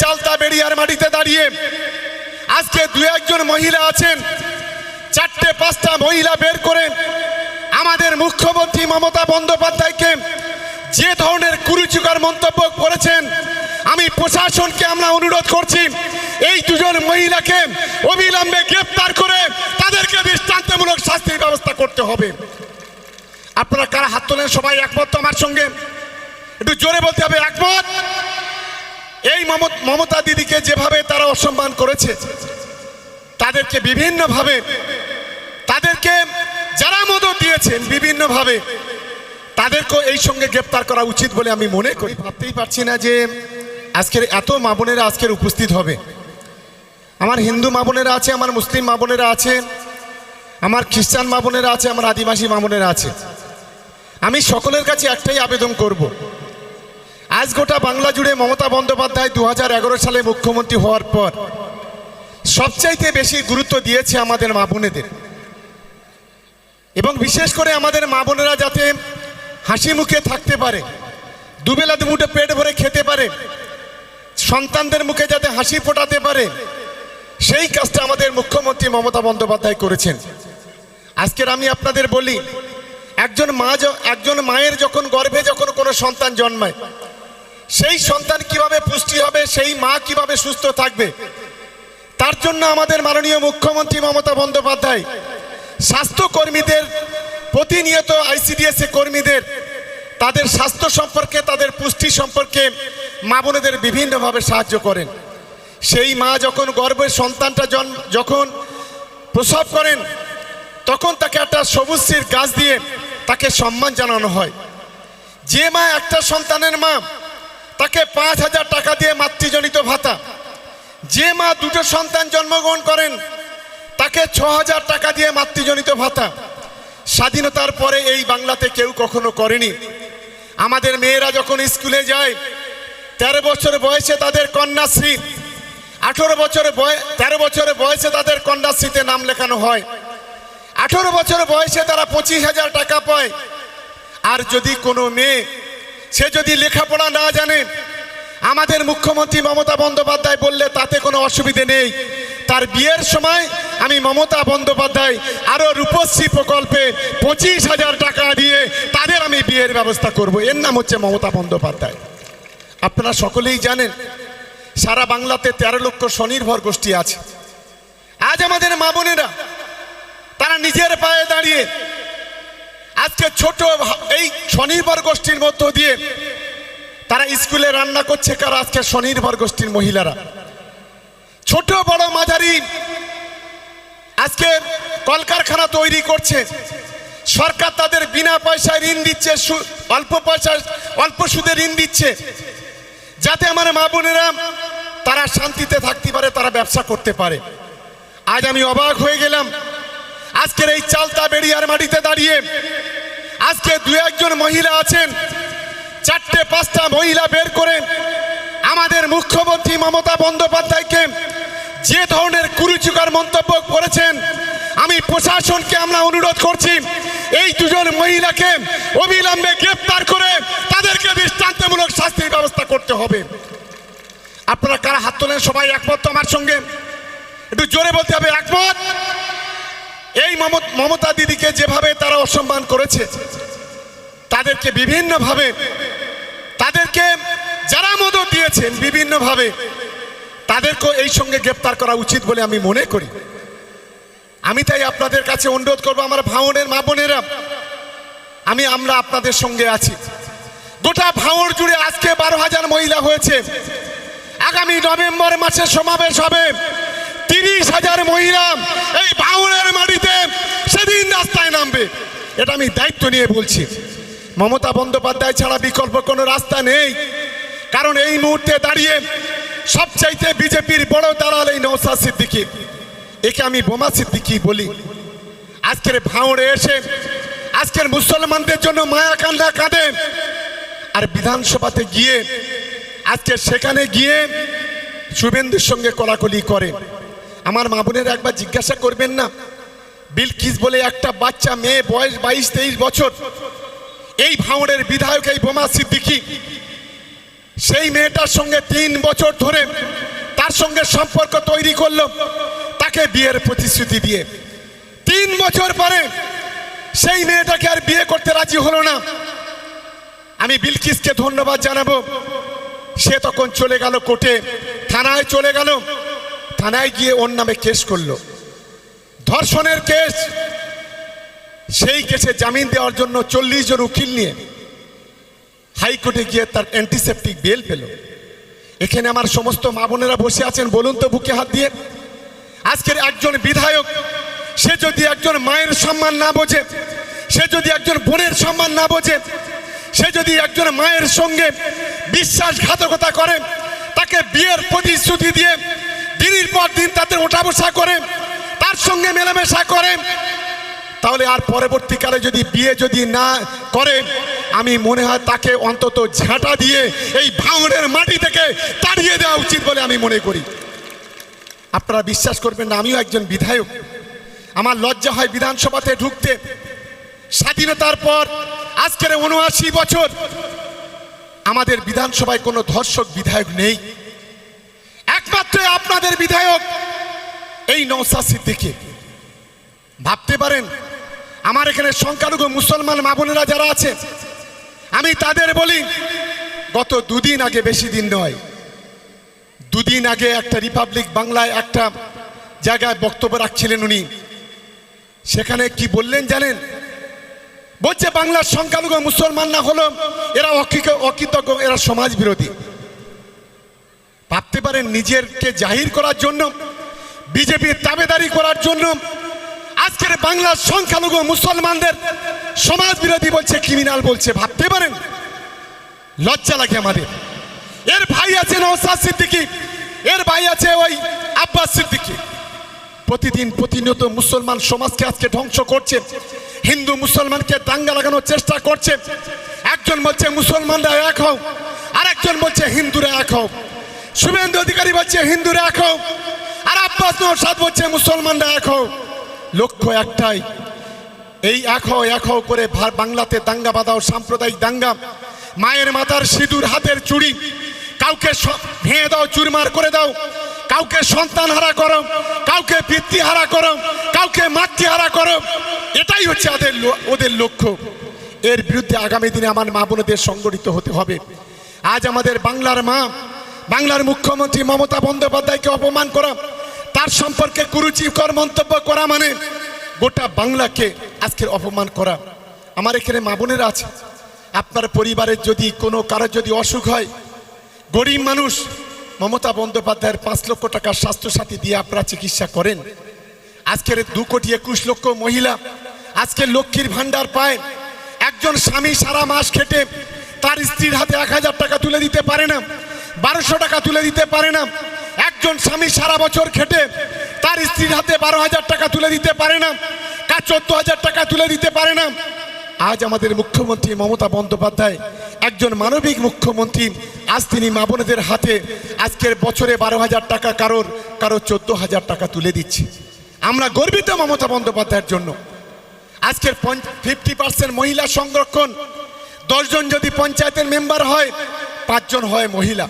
চালতা বেরিয়ার মাটিতে দাঁড়িয়ে। আজকে দু একজন মহিলা আছেন, চারটে, পাঁচটা মহিলা বের করে আমাদের মুখ্যমন্ত্রী মমতা বন্দ্যোপাধ্যায়কে যে ধরনের কুরুচিকর মন্তব্য করেছেন, আমি প্রশাসনকে আমরা অনুরোধ করছি, এই দুজন মহিলাকে অবিলম্বে গ্রেপ্তার করে তাদেরকে দৃষ্টান্তমূলক শাস্তির ব্যবস্থা করতে হবে। আপনারা কারা হাত তোলেন সবাই একমত আমার সঙ্গে? একটু জোরে বলতে হবে, একমত? এই মমত- দিদিকে যেভাবে তারা অসম্মান করেছে, তাদেরকে বিভিন্নভাবে, তাদেরকে যারা মদত দিয়েছেন বিভিন্নভাবে, তাদেরকেও এই সঙ্গে গ্রেপ্তার করা উচিত বলে আমি মনে করি। ভাবতেই পারছি না যে আজকের এত মা বোনেরা আজকের উপস্থিত হবে। আমার হিন্দু মা বোনেরা আছে, আমার মুসলিম মা বোনেরা আছে, আমার খ্রিস্টান মা বোনেরা আছে, আমার আদিবাসী মা বোনেরা আছে। আমি সকলের কাছে একটাই আবেদন করব আজ গোটা বাংলা জুড়ে মমতা বন্দ্যোপাধ্যায় দু হাজার এগারো সালে মুখ্যমন্ত্রী হওয়ার পর সবচাইতে বেশি গুরুত্ব দিয়েছে আমাদের মা বোনেদের। এবং বিশেষ করে আমাদের মা বোনেরা যাতে হাসি মুখে থাকতে পারে, দুবেলা দুমুঠে পেট ভরে খেতে পারে, সন্তানদের মুখে যাতে হাসি ফোটাতে পারে, সেই কাজটা আমাদের মুখ্যমন্ত্রী মমতা বন্দ্যোপাধ্যায় করেছেন। আজকের আমি আপনাদের বলি, একজন মা একজন মায়ের যখন গর্ভে যখন কোনো সন্তান জন্মায় সেই সন্তান কীভাবে পুষ্টি হবে, সেই মা কীভাবে সুস্থ থাকবে? তার জন্য আমাদের মাননীয় মুখ্যমন্ত্রী মমতা বন্দ্যোপাধ্যায়, স্বাস্থ্যকর্মীদের, প্রতিনিয়ত আইসিডিএস কর্মীদের, তাদের স্বাস্থ্য সম্পর্কে, তাদের পুষ্টি সম্পর্কে মা বোনেদের বিভিন্নভাবে সাহায্য করেন। সেই মা যখন গর্ভের সন্তানটা জন্ম যখন প্রসব করেন, তখন তাকে একটা সবুজশির গাছ দিয়ে তাকে সম্মান জানানো হয়। যে মা একটা সন্তানের মা তাকে পাঁচ হাজার টাকা দিয়ে মাতৃজনিত ভাতা। যে মা দুটো সন্তান জন্মগ্রহণ করেন, তাকে ছ হাজার টাকা দিয়ে মাতৃজনিত ভাতা। স্বাধীনতার পরে এই বাংলাতে কেউ কখনো করেনি। আমাদের মেয়েরা যখন স্কুলে যায়, তেরো বছর বয়সে তাদের কন্যাশ্রী, আঠেরো বছর তেরো বছর বয়সে তাদের কন্যাশ্রীতে নাম লেখানো হয়। আঠেরো বছর বয়সে তারা পঁচিশ হাজার টাকা পায়। আর যদি কোনো মেয়ে সে যদি লেখাপড়া না জানে, আমাদের মুখ্যমন্ত্রী মমতা বন্দ্যোপাধ্যায় বললে তাতে কোনো অসুবিধে নেই। তার বিয়ের সময় আমি মমতা বন্দ্যোপাধ্যায় আরও রূপশ্রী প্রকল্পে পঁচিশ হাজার টাকা দিয়ে তাদের আমি বিয়ের ব্যবস্থা করব। এর নাম হচ্ছে মমতা বন্দ্যোপাধ্যায়। আপনারা সকলেই জানেন, সারা বাংলাতে তেরো লক্ষ স্বনির্ভর গোষ্ঠী আছে। আজ আমাদের মা বোনেরা, তারা নিজের পায়ে দাঁড়িয়ে আজকে ছোট এই স্বনির্ভর গোষ্ঠীর মধ্য দিয়ে তারা স্কুলে রান্না করছে কারা? আজকে স্বনির্ভর গোষ্ঠীর মহিলারা। ছোট, বড়, মাঝারি আজকে কলকারখানা তৈরি করছে। সরকার তাদের বিনা পয়সায় ঋণ দিচ্ছে অল্প পয়সায়, অল্প সুদে ঋণ দিচ্ছে। যাতে আমার মা বোনেরা তারা শান্তিতে থাকতে পারে, তারা ব্যবসা করতে পারে। আজ আমি অবাক হয়ে গেলাম। আজকের এই চালতা বেরিয়ার মাটিতে দাঁড়িয়ে আজকে দু একজন মহিলা আছেন, চারটে, পাঁচটা মহিলা বের করে আমাদের মুখ্যমন্ত্রী মমতা বন্দ্যোপাধ্যায়কে যে ধরনের কুরুচিকর মন্তব্য করেছেন, আমি প্রশাসনকে আমরা অনুরোধ করছি, এই দুজন মহিলাকে অবিলম্বে গ্রেপ্তার করে তাদেরকে দৃষ্টান্তমূলক শাস্তির ব্যবস্থা করতে হবে। আপনারা কারা হাত তোলেন সবাই একমত আমার সঙ্গে? একটু জোরে বলতে হবে, একমত? এই মমত- দিদিকে যেভাবে তারা অসম্মান করেছে, তাদেরকে বিভিন্নভাবে, তাদেরকে যারা মদত দিয়েছেন বিভিন্নভাবে, তাদেরকেও এই সঙ্গে গ্রেপ্তার করা উচিত বলে আমি মনে করি। আমি তাই আপনাদের কাছে অনুরোধ করব, আমার ভাঙনের মা বোনেরা, আমি, আমরা আপনাদের সঙ্গে আছি। গোটা ভাঙড় জুড়ে আজকে বারো হাজার মহিলা হয়েছে। আগামী নভেম্বর মাসে সমাবেশ হবে। তিরিশ হাজার মহিলা এই ভাঙড়ের এটা আমি দায়িত্ব নিয়ে বলছি। মমতা বন্দ্যোপাধ্যায় ছাড়া বিকল্প কোনো রাস্তা নেই। কারণ এই মুহূর্তে দাঁড়িয়ে সবচাইতে বিজেপির বড় দালাল এই নৌসাদ সিদ্দিকি। একে আমি বোমা সিদ্দিকি বলি। আজকের ভাঙড়ে এসে আজকের মুসলমানদের জন্য মায়া কান্না কাঁদে। আর বিধানসভাতে গিয়ে আজকে সেখানে গিয়ে শুভেন্দুর সঙ্গে কলাকলি করে। আমার মা বোনের একবার জিজ্ঞাসা করবেন না? বিলকিস বলে একটা বাচ্চা মেয়ে বয়স বাইশ, তেইশ বছর। এই ভাঙড়ের বিধায়ক, এই বোমা সিদ্দিকি, সেই মেয়েটার সঙ্গে তিন বছর ধরে তার সঙ্গে সম্পর্ক তৈরি করল, তাকে বিয়ের প্রতিশ্রুতি দিয়ে। তিন বছর পরে সেই মেয়েটাকে আর বিয়ে করতে রাজি হলো না। আমি বিলকিসকে ধন্যবাদ জানাব। সে তখন চলে গেল কোর্টে, থানায় চলে গেল। থানায় গিয়ে ওর নামে কেস করল। ধর্ষণের কেস, সেই কেসে জামিন দেওয়ার জন্য চল্লিশ জন উকিল নিয়ে হাইকোর্টে গিয়ে তার অ্যান্টিসেপটিক বেল পেল। এখানে আমার সমস্ত মা বোনেরা বসে আছেন, বলুন তো বুকে হাত দিয়ে। আজকের একজন বিধায়ক, সে যদি একজন মায়ের সম্মান না বোঝে, সে যদি একজন বোনের সম্মান না বোঝে, সে যদি একজন মায়ের সঙ্গে বিশ্বাসঘাতকতা করে, তাকে বিয়ের প্রতিশ্রুতি দিয়ে দিনের পর দিন তাদের ওঠা বসা করে তার সঙ্গে মেলামেশা করে, তাহলে আর পরবর্তীকালে যদি বিয়ে যদি না করে, আমি মনে হয় তাকে অন্তত ঝাঁটা দিয়ে এই ভাঙনের মাটি থেকে তাড়িয়ে দেওয়া উচিত বলে আমি মনে করি। আপনারা বিশ্বাস করবেন না, আমিও একজন বিধায়ক। আমার লজ্জা হয় বিধানসভাতে ঢুকতে। স্বাধীনতার পর আজকের উনআশি বছর আমাদের বিধানসভায় কোনো ধর্ষক বিধায়ক নেই। একমাত্র আপনাদের বিধায়ক এই নৌসা সিদ্দিকী। ভাবতে পারেন, আমার এখানে সংখ্যালঘু মুসলমান মা বোনেরা যারা আছে, আমি তাদের বলি, গত দুদিন আগে বেশি দিন নয়, দুদিন আগে একটা রিপাবলিক বাংলায় একটা জায়গায় বক্তব্য রাখছিলেন উনি। সেখানে কি বললেন জানেন? বলছে, বাংলার সংখ্যালঘু মুসলমান না হলো এরা অকৃত- অকৃতজ্ঞ, এরা সমাজ বিরোধী ভাবতে পারেন, নিজেরকে জাহির করার জন্য বিজেপির দাবেদারি করার জন্য আজকের বাংলার সংখ্যালঘু মুসলমানদের সমাজ বিরোধী বলছে ক্রিমিনাল বলছে, ভাবতে পারেন? লজ্জা লাগে আমাদের। এর ভাই আছে নওসাদ সিদ্দিকি। এর ভাই আছে ওই আব্বাস সিদ্দিকি। প্রতিদিন প্রতিনিয়ত মুসলমান সমাজকে আজকে ধ্বংস করছে। হিন্দু মুসলমানকে দাঙ্গা লাগানোর চেষ্টা করছে। একজন বলছে, মুসলমানরা এক হোক আর একজন বলছে, হিন্দুরা এক হোক শুভেন্দু অধিকারী বলছে, হিন্দুরা এক হোক আর আব্বাস নৌসাদ বলছে, মুসলমানরা এক হোক লক্ষ্য একটাই, এই এক হও এক হও করে বাংলাতে দাঙ্গা বাঁধাও, সাম্প্রদায়িক দাঙ্গা। মায়ের মাথার সিঁদুর, হাতের চুড়ি। কাউকে ভেঙে দাও, চুরমার করে দাও। কাউকে সন্তান হারা করো, কাউকে পিতৃ হারা করো, কাউকে মাতৃহারা করো। এটাই হচ্ছে ওদের ওদের লক্ষ্য। এর বিরুদ্ধে আগামী দিনে আমার মা বোনদের সংগঠিত হতে হবে। আজ আমাদের বাংলার মা, বাংলার মুখ্যমন্ত্রী মমতা বন্দ্যোপাধ্যায়কে অপমান করা তার সম্পর্কে কুরুচিকর মন্তব্য করা মানে গোটা বাংলাকে আজকের অপমান করা। আমার এখানে মা বোনেরা আছে। আপনার পরিবারের যদি কোনো কারোর যদি অসুখ হয়, গরিব মানুষ মমতা বন্দ্যোপাধ্যায়ের পাঁচ লক্ষ টাকার স্বাস্থ্যসাথী দিয়ে আপনারা চিকিৎসা করেন। আজকের দু কোটি একুশ লক্ষ মহিলা আজকে লক্ষ্মীর ভাণ্ডার পায়। একজন স্বামী সারা মাস খেটে তার স্ত্রীর হাতে এক হাজার টাকা তুলে দিতে পারে না, বারোশো টাকা তুলে দিতে পারে না। একজন স্বামী সারা বছর খেটে তার স্ত্রীর হাতে বারো হাজার টাকা তুলে দিতে পারে না, কার চোদ্দ হাজার টাকা তুলে দিতে পারে না। আজ আমাদের মুখ্যমন্ত্রী মমতা বন্দ্যোপাধ্যায় একজন মানবিক মুখ্যমন্ত্রী, আজ তিনি মা বোনেদের হাতে আজকের বছরে বারো হাজার টাকা কারোর কারও চোদ্দ হাজার টাকা তুলে দিচ্ছে। আমরা গর্বিত মমতা বন্দ্যোপাধ্যায়ের জন্য। আজকের ফিফটি পার্সেন্ট মহিলা সংরক্ষণ দশজন যদি পঞ্চায়েতের মেম্বার হয়, পাঁচজন হয় মহিলা।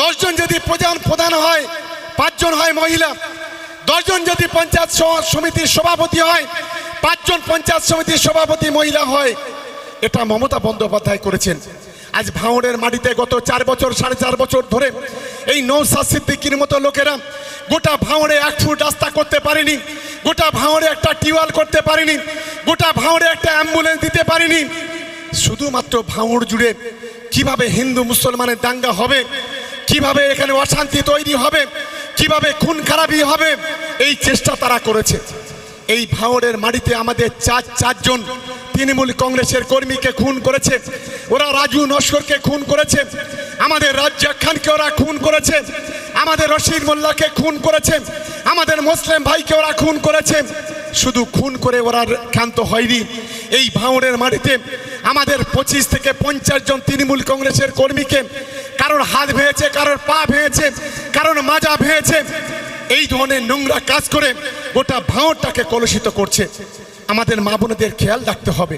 দশজন যদি প্রধান প্রধান হয়, পাঁচজন হয় মহিলা, দশজন যদি পঞ্চায়েত সমিতির সভাপতি হয়, পাঁচজন পঞ্চায়েত সমিতির সভাপতি মহিলা হয়। এটা মমতা বন্দ্যোপাধ্যায় করেছেন। আজ ভাঙড়ের মাটিতে গত চার বছর, সাড়ে চার বছর ধরে এই নৌসাদ সিদ্দিকির মতো লোকেরা গোটা ভাঙড়ে এক ফুট রাস্তা করতে পারেনি, গোটা ভাঙড়ে একটা টিউবওয়েল করতে পারেনি, গোটা ভাঙড়ে একটা অ্যাম্বুলেন্স দিতে পারেনি। শুধুমাত্র ভাঙড় জুড়ে কীভাবে হিন্দু মুসলমানের দাঙ্গা হবে কীভাবে এখানে অশান্তি তৈরি হবে? কীভাবে খুন খারাপি হবে? এই চেষ্টা তারা করেছে। এই ভাঙড়ের মাটিতে আমাদের চার, চারজন তৃণমূল কংগ্রেসের কর্মীকে খুন করেছে। ওরা রাজু নস্করকে খুন করেছে। আমাদের রাজ্জাক খানকে ওরা খুন করেছে। আমাদের রশিদ মোল্লাকে খুন করেছে। আমাদের মুসলিম ভাইকে ওরা খুন করেছে। শুধু খুন করে ওরা ক্ষান্ত হয়নি। এই ভাঙড়ের মাটিতে আমাদের পঁচিশ থেকে পঞ্চাশ জন তৃণমূল কংগ্রেসের কর্মীকে কারোর হাত ভেঙেছে, কারোর পা ভেঙেছে, কারোর মাজা ভেঙেছে। এই ধরনের নোংরা কাজ করে গোটা ভাঁড়টাকে কলুষিত করছে। আমাদের মা বোনদের খেয়াল রাখতে হবে।